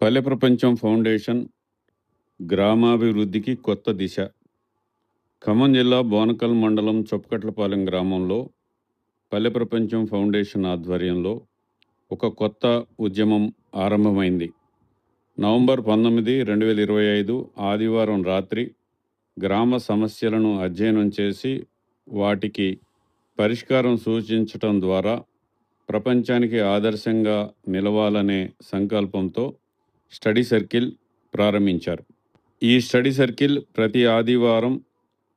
పల్లె ప్రపంచం ఫౌండేషన్ గ్రామాభివృద్ధికి కొత్త దిశ. ఖమ్మం జిల్లా బోనకల్ మండలం చొప్పకట్లపాలెం గ్రామంలో పల్లె ప్రపంచం ఫౌండేషన్ ఆధ్వర్యంలో ఒక కొత్త ఉద్యమం ఆరంభమైంది. నవంబర్ పంతొమ్మిది రెండు వేల ఇరవై ఐదు ఆదివారం రాత్రి గ్రామ సమస్యలను అధ్యయనం చేసి వాటికి పరిష్కారం సూచించటం ద్వారా ప్రపంచానికి ఆదర్శంగా నిలవాలనే సంకల్పంతో స్టడీ సర్కిల్ ప్రారంభించారు. ఈ స్టడీ సర్కిల్ ప్రతి ఆదివారం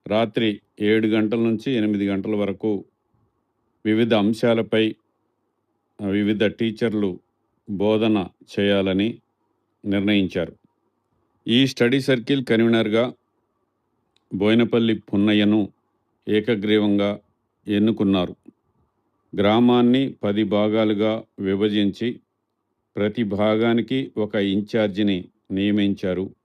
రాత్రి ఏడు గంటల నుంచి ఎనిమిది గంటల వరకు వివిధ అంశాలపై వివిధ టీచర్లు బోధన చేయాలని నిర్ణయించారు. ఈ స్టడీ సర్కిల్ కన్వీనర్గా బోయినపల్లి పున్నయ్యను ఏకగ్రీవంగా ఎన్నుకున్నారు. గ్రామాన్ని పది భాగాలుగా విభజించి ప్రతి భాగానికి ఒక ఇన్ఛార్జిని నియమించారు.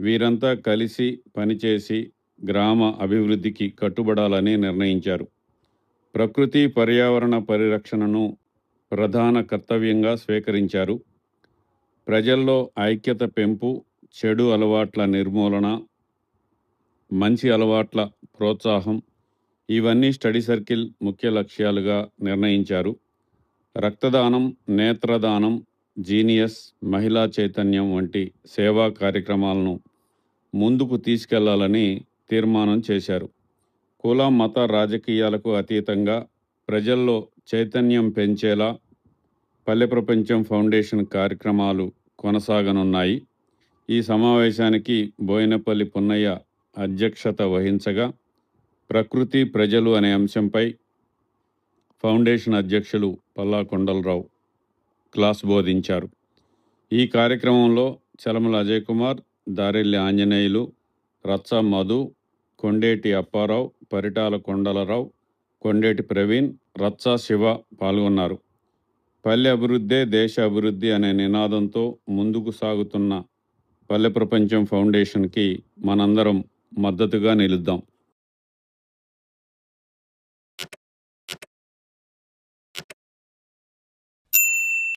వీరంతా కలిసి పనిచేసి గ్రామ అభివృద్ధికి కట్టుబడాలని నిర్ణయించారు. ప్రకృతి పర్యావరణ పరిరక్షణను ప్రధాన కర్తవ్యంగా స్వీకరించారు. ప్రజల్లో ఐక్యత పెంపు చెడు అలవాట్ల నిర్మూలన మంచి అలవాట్ల ప్రోత్సాహం ఇవన్నీ స్టడీ సర్కిల్ ముఖ్య లక్ష్యాలుగా నిర్ణయించారు. రక్తదానం నేత్రదానం జీనియస్ మహిళా చైతన్యం వంటి సేవా కార్యక్రమాలను ముందుకు తీసుకెళ్ళాలని తీర్మానం చేశారు. కుల మత రాజకీయాలకు అతీతంగా ప్రజల్లో చైతన్యం పెంచేలా పల్లె ప్రపంచం ఫౌండేషన్ కార్యక్రమాలు కొనసాగనున్నాయి. ఈ సమావేశానికి బోయినపల్లి పున్నయ్య అధ్యక్షత వహించగా ప్రకృతి ప్రజలు అనే అంశంపై ఫౌండేషన్ అధ్యక్షులు పల్లా కొండలరావు క్లాస్ బోధించారు. ఈ కార్యక్రమంలో చలమల అజయ్ కుమార్ దారెల్లి ఆంజనేయులు రచ్చ మధు కొండేటి అప్పారావు పరిటాల కొండలరావు కొండేటి ప్రవీణ్ రచ్చ శివ పాల్గొన్నారు. పల్లె అభివృద్ధే దేశ అభివృద్ధి అనే నినాదంతో ముందుకు సాగుతున్న పల్లె ప్రపంచం ఫౌండేషన్కి మనందరం మద్దతుగా నిలుద్దాం.